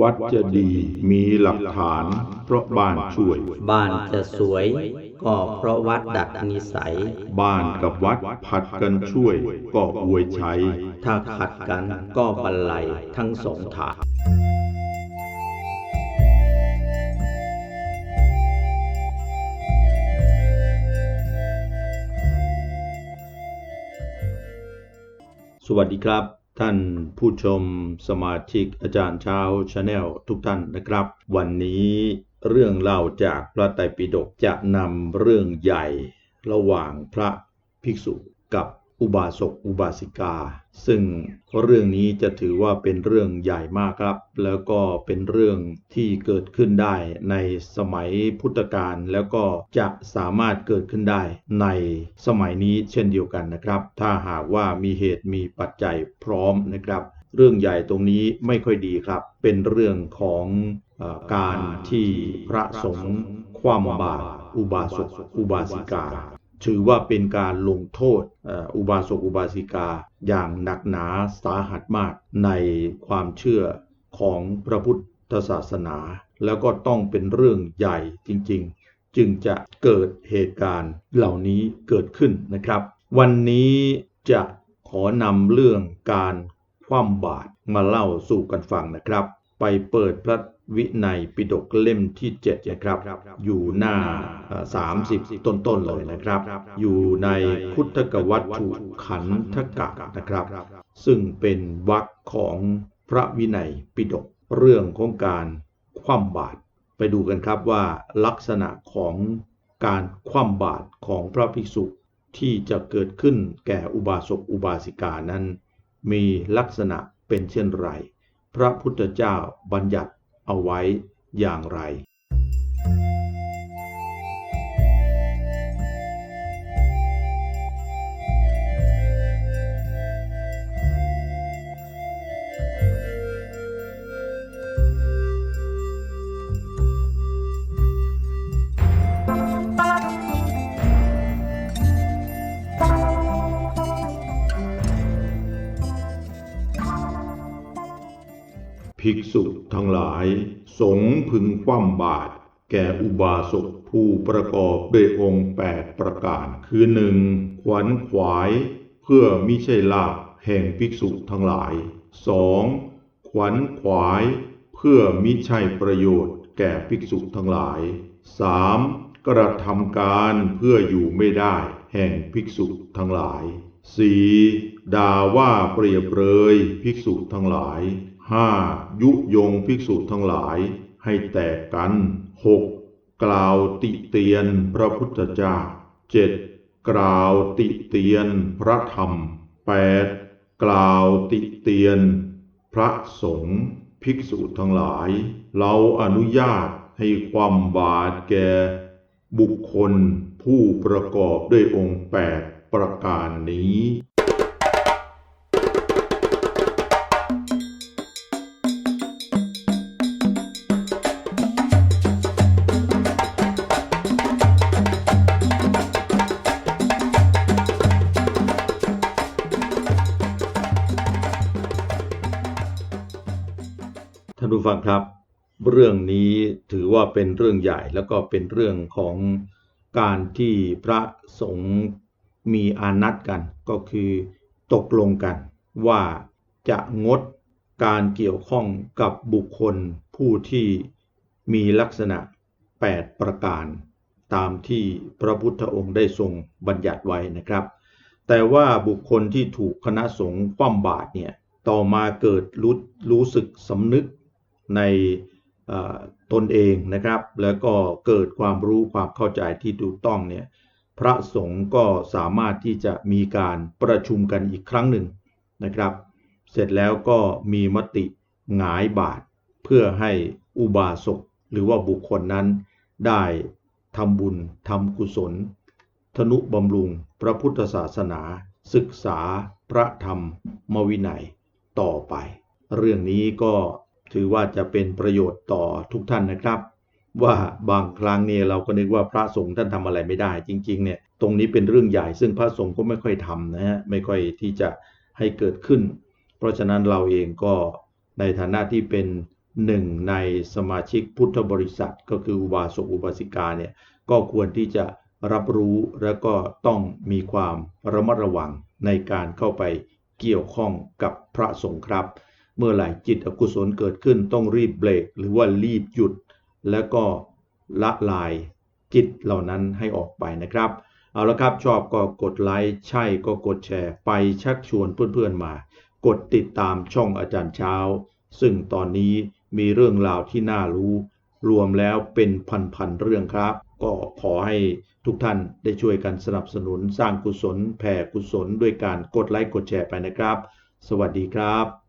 วัดจะดีมีหลักฐาน เพราะบ้านช่วย บ้านจะสวย ก็เพราะวัดดัดนิสัย บ้านกับวัดผัดกันช่วย ก็อวยใช้ ถ้าขัดกันก็บันไลทั้งสองทางสวัสดีครับ ท่านผู้ชมสมาชิกอาจารย์เช้าชาแนลทุกท่านนะครับ วันนี้เรื่องเล่าจากพระไตรปิฎกจะนำเรื่องใหญ่ระหว่างพระภิกษุกับ อุบาสกอุบาสิกา ซึ่งเรื่องนี้จะถือว่าเป็นเรื่องใหญ่มากครับ แล้วก็เป็นเรื่องที่เกิดขึ้นได้ในสมัยพุทธกาลแล้วก็จะสามารถเกิดขึ้นได้ในสมัยนี้เช่นเดียวกันนะครับ ถ้าหากว่ามีเหตุมีปัจจัยพร้อมนะครับ เรื่องใหญ่ตรงนี้ไม่ค่อยดีครับ เป็นเรื่องของอการที่พระสงฆ์ความบาตรอุบาสกอุบาสิกา ถือว่าเป็นการลงโทษอุบาสกอุบาสิกาอย่างหนักหนาสาหัสมากในความเชื่อของพระพุทธศาสนา แล้วก็ต้องเป็นเรื่องใหญ่จริงๆ จึงจะเกิดเหตุการณ์เหล่านี้เกิดขึ้นนะครับ วันนี้จะขอนำเรื่องการคว่ำบาตรมาเล่าสู่กันฟังนะครับ ไปเปิดพระ วินัยปิฎกเล่มที่7นะครับ อยู่หน้าเอ่อ30 ต้นๆเลยนะครับ อยู่ในพุทธกวัตถุขันธกะนะครับ ซึ่งเป็นวรรคของพระวินัยปิฎกเรื่องของการคว่ำบาตรไปดูกันครับว่าลักษณะของการคว่ำบาตรของพระภิกษุที่จะเกิดขึ้นแก่อุบาสกอุบาสิกานั้น มีลักษณะเป็นเช่นไร พระพุทธเจ้าบัญญัติ เอาไว้อย่างไร ภิกษุทั้งหลาย สงพึงคว่ำบาตรแก่อุบาสกผู้ประกอบด้วยองค์แปดประการ คือหนึ่งขวัญขวาย เพื่อมิใช่ลาภแห่งภิกษุทั้งหลายสองขวัญขวาย เพื่อมิใช่ประโยชน์แก่ภิกษุทั้งหลายสามกระทำการเพื่ออยู่ไม่ได้แห่งภิกษุทั้งหลายสี่ ด่าว่าเปรียบเปรยภิกษุทั้งหลายห้ายุยงภิกษุทั้งหลาย ให้แตกกันหกกล่าวติเตียนพระพุทธเจ้าเจ็ดกล่าวติเตียนพระธรรมแปดกล่าวติเตียน พระสงฆ์ภิกษุทั้งหลาย เราอนุญาตให้ความบาตรแก่บุคคลผู้ประกอบด้วยองค์แปดประการนี้านผู้ฟังครับ เรื่องนี้ถือว่าเป็นเรื่องใหญ่แล้วก็เป็นเรื่องของการที่พระสงฆ์มีอานัตกันก็คือตกลงกัน ว่าจะงดการเกี่ยวข้องกับบุคคลผู้ที่มีลักษณะ 8 ประการ ตามที่พระพุทธองค์ได้ทรงบัญญัติไว้นะครับ แต่ว่าบุคคลที่ถูกคณะสงฆ์คว่ำบาตรเนี่ยต่อมาเกิดรู้รู้สึกสำนึก ในตนเองนะครับ แล้วก็เกิดความรู้ความเข้าใจที่ถูกต้องเนี่ยพระสงฆ์ก็สามารถที่จะมีการประชุมกันอีกครั้งหนึ่งนะครับ เสร็จแล้วก็มีมติหงายบาตรเพื่อให้อุบาสกหรือว่าบุคคลนั้นได้ทำบุญทำกุศล ธนุบำรุงพระพุทธศาสนา ศึกษาพระธรรมมวินัยต่อไป เรื่องนี้ก็ ถือว่าจะเป็นประโยชน์ต่อทุกท่านนะครับ ว่าบางครั้งเนี่ยเราก็นึกว่าพระสงฆ์ท่านทำอะไรไม่ได้ จริงๆเนี่ยตรงนี้เป็นเรื่องใหญ่ซึ่งพระสงฆ์ก็ไม่ค่อยทำนะฮะไม่ค่อยที่จะให้เกิดขึ้น เพราะฉะนั้นเราเองก็ในฐานะที่เป็นหนึ่งในสมาชิกพุทธบริษัท ก็คืออุบาสกอุบาสิกาเนี่ยก็ควรที่จะรับรู้แล้วก็ต้องมีความระมัดระวังในการเข้าไปเกี่ยวข้องกับพระสงฆ์ครับ เมื่อไหร่จิตอกุศลเกิดขึ้นต้องรีบเบรกหรือว่ารีบหยุด แล้วก็ละลายจิตเหล่านั้นให้ออกไปนะครับ เอาละครับชอบก็กดไลค์ใช่ก็กดแชร์ ไปชักชวนเพื่อนๆมา กดติดตามช่องอาจารย์เช้า ซึ่งตอนนี้มีเรื่องราวที่น่ารู้ รวมแล้วเป็นพันๆเรื่องครับ ก็ขอให้ทุกท่านได้ช่วยกันสนับสนุนสร้างกุศล แผ่กุศลด้วยการกดไลค์กดแชร์ไปนะครับ สวัสดีครับ